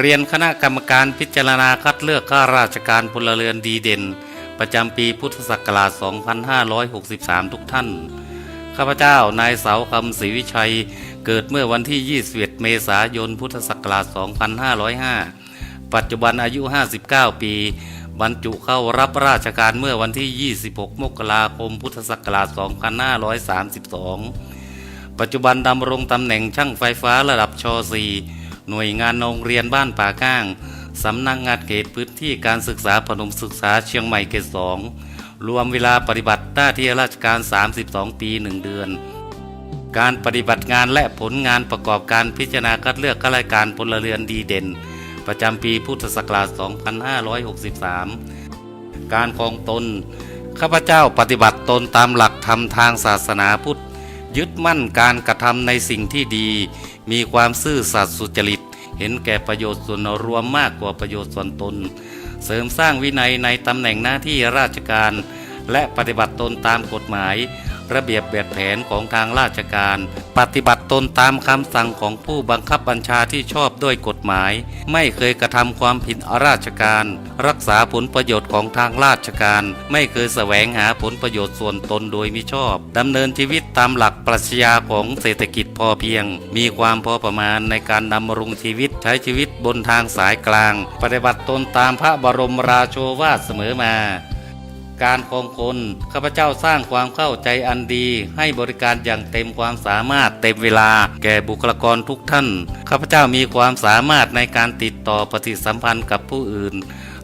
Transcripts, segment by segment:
เรียนคณะกรรมการพิจารณาคัดเลือกข้าราชการพลเรือนดีเด่น ประจำปีพุทธศักราช 2563 ทุกท่าน ข้าพเจ้านายเสาคำศรีวิชัย เกิดเมื่อวันที่ 21 เมษายน พุทธศักราช 2505 ปัจจุบันอายุ 59 ปี บรรจุเข้ารับราชการเมื่อวันที่ 26 มกราคม พุทธศักราช 2532 ปัจจุบันดำรงตำแหน่งช่างไฟฟ้าระดับช .4 หน่วยงานโรงเรียนบ้านป่าก้าง สำนักงานเขตพื้นที่การศึกษาพนมศึกษาเชียงใหม่เขตสองรวมเวลาปฏิบัติหน้าที่ราชการ 32 ปี 1 เดือน การปฏิบัติงานและผลงานประกอบการพิจารณาคัดเลือกข้าราชการพลเรือนดีเด่น ประจำปีพุทธศักราช 2563 การครองตน ข้าพเจ้าปฏิบัติตนตามหลักธรรมทางศาสนาพุทธ ยึดมั่นการกระทำในสิ่งที่ดี มีความซื่อสัตย์สุจริต เห็นแก่ประโยชน์ส่วนรวมมากกว่าประโยชน์ส่วนตน เสริมสร้างวินัยในตำแหน่งหน้าที่ราชการ และปฏิบัติตนตามกฎหมาย ระเบียบแบบแผนของทางราชการ ปฏิบัติตนตามคำสั่งของผู้บังคับบัญชาที่ชอบด้วยกฎหมาย ไม่เคยกระทำความผิดราชการ รักษาผลประโยชน์ของทางราชการ ไม่เคยแสวงหาผลประโยชน์ส่วนตนโดยมิชอบดำเนินชีวิตตามหลักปรัชญาของเศรษฐกิจพอเพียง มีความพอประมาณในการดำรงชีวิตใช้ชีวิตบนทางสายกลาง ปฏิบัติตนตามพระบรมราโชวาทเสมอมา การคองคน ข้าพเจ้าสร้างความเข้าใจอันดี ให้บริการอย่างเต็มความสามารถเต็มเวลา แก่บุคลากรทุกท่าน ข้าพเจ้ามีความสามารถในการติดต่อปฏิสัมพันธ์กับผู้อื่น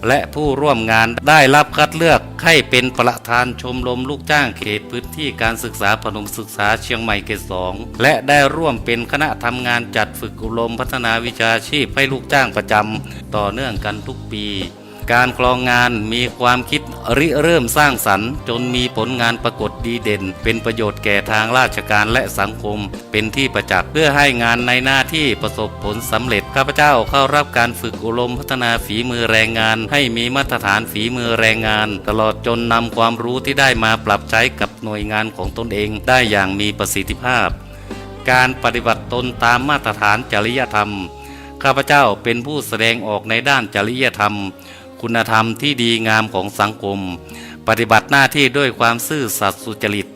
และผู้ร่วมงานได้รับคัดเลือกให้เป็นประธานชมรมลูกจ้างเขตพื้นที่การศึกษาพนมศึกษาเชียงใหม่เขตสองและได้ร่วมเป็นคณะทำงานจัดฝึกอบรมพัฒนาวิชาชีพให้ลูกจ้างประจำต่อเนื่องกันทุกปี การคลองงานมีความคิดริเริ่มสร้างสรรค์ จนมีผลงานปรากฏดีเด่น เป็นประโยชน์แก่ทางราชการและสังคม เป็นที่ประจักษ์เพื่อให้งานในหน้าที่ประสบผลสำเร็จข้าพเจ้าเข้ารับการฝึกอบรมพัฒนาฝีมือแรงงาน ให้มีมาตรฐานฝีมือแรงงาน ตลอดจนนำความรู้ที่ได้มาปรับใช้กับหน่วยงานของตนเองได้อย่างมีประสิทธิภาพ การปฏิบัติตนตามมาตรฐานจริยธรรม ข้าพเจ้าเป็นผู้แสดงออกในด้านจริยธรรม คุณธรรมที่ดีงามของสังคม ปฏิบัติหน้าที่ด้วยความซื่อสัตย์สุจริต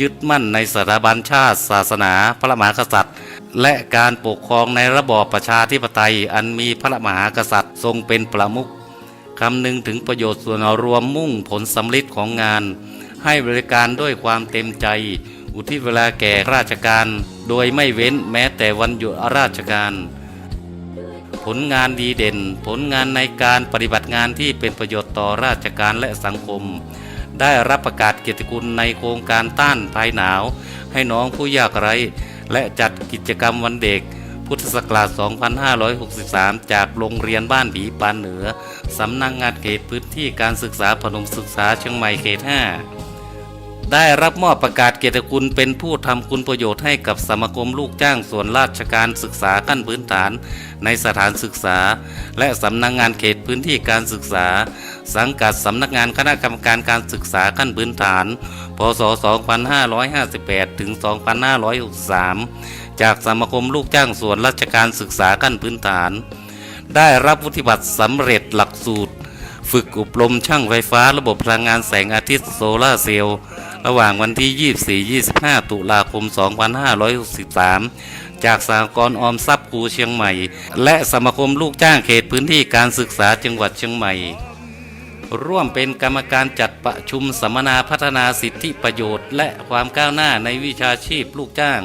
ยึดมั่นในสถาบันชาติ ศาสนา พระมหากษัตริย์ และการปกครองในระบอบประชาธิปไตย อันมีพระมหากษัตริย์ทรงเป็นประมุขคำนึงถึงประโยชน์ส่วนรวมมุ่งผลสำลิดของงาน ให้บริการด้วยความเต็มใจ อุทิศเวลาแก่ราชการ โดยไม่เว้นแม้แต่วันหยุดราชการ ผลงานดีเด่น ผลงานในการปฏิบัติงานที่เป็นประโยชน์ต่อราชการและสังคม ได้รับประกาศเกียรติคุณในโครงการต้านภัยหนาว ให้น้องผู้ยากไร้ และจัดกิจกรรมวันเด็ก พุทธศักราช 2563 จากโรงเรียนบ้านผีปานเหนือ สำนักงานเขตพื้นที่การศึกษาพนมศึกษาเชียงใหม่เขต 5 ได้รับมอบประกาศเกียรติคุณเป็นผู้ทำคุณประโยชน์ให้กับสมาคมลูกจ้างส่วนราชการศึกษาขั้นพื้นฐาน ในสถานศึกษา และสำนักงงานเขตพื้นที่การศึกษา สังกัดสำนักงานคณะกรรมการการศึกษาขั้นพื้นฐาน พศ 2558 ถึง 2563 จากสมาคมลูกจ้างส่วนราชการศึกษาขั้นพื้นฐาน ได้รับวุฒิบัตรสำเร็จหลักสูตร ฝึกอบรมช่างไฟฟ้าระบบพลังงานแสงอาทิตย์โซลาเซลล์ ระหว่างวันที่ 24-25 ตุลาคม 2563 จากสหกรออมทรัพย์ครูเชียงใหม่ และสมาคมลูกจ้างเขตพื้นที่การศึกษาจังหวัดเชียงใหม่ ร่วมเป็นกรรมการจัดประชุมสัมมนาพัฒนาสิทธิประโยชน์ และความก้าวหน้าในวิชาชีพลูกจ้าง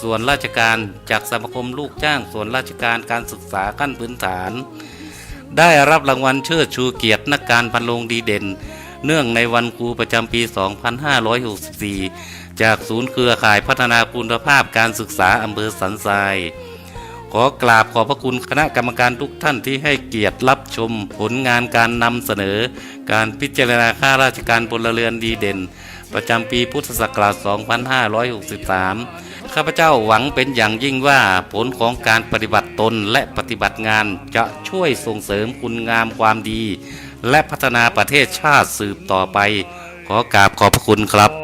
ส่วนราชการจากสมาคมลูกจ้าง ส่วนราชการการศึกษาขั้นพื้นฐาน ได้รับรางวัลเชิดชูเกียรตินักการพันโรงดีเด่น เนื่องในวันครูประจำปี 2564 จากศูนย์เครือข่ายพัฒนาคุณภาพการศึกษาอำเภอสันทราย ขอกราบขอบพระคุณคณะกรรมการทุกท่านที่ให้เกียรติรับชมผลงานการนำเสนอ การพิจารณาข้าราชการพลเรือนดีเด่น ประจำปีพุทธศักราช 2563ข้าพเจ้าหวังเป็นอย่างยิ่งว่าผลของการปฏิบัติตนและปฏิบัติงานจะช่วยส่งเสริมคุณงามความดี และพัฒนาประเทศชาติสืบต่อไป ขอกราบขอบพระคุณครับ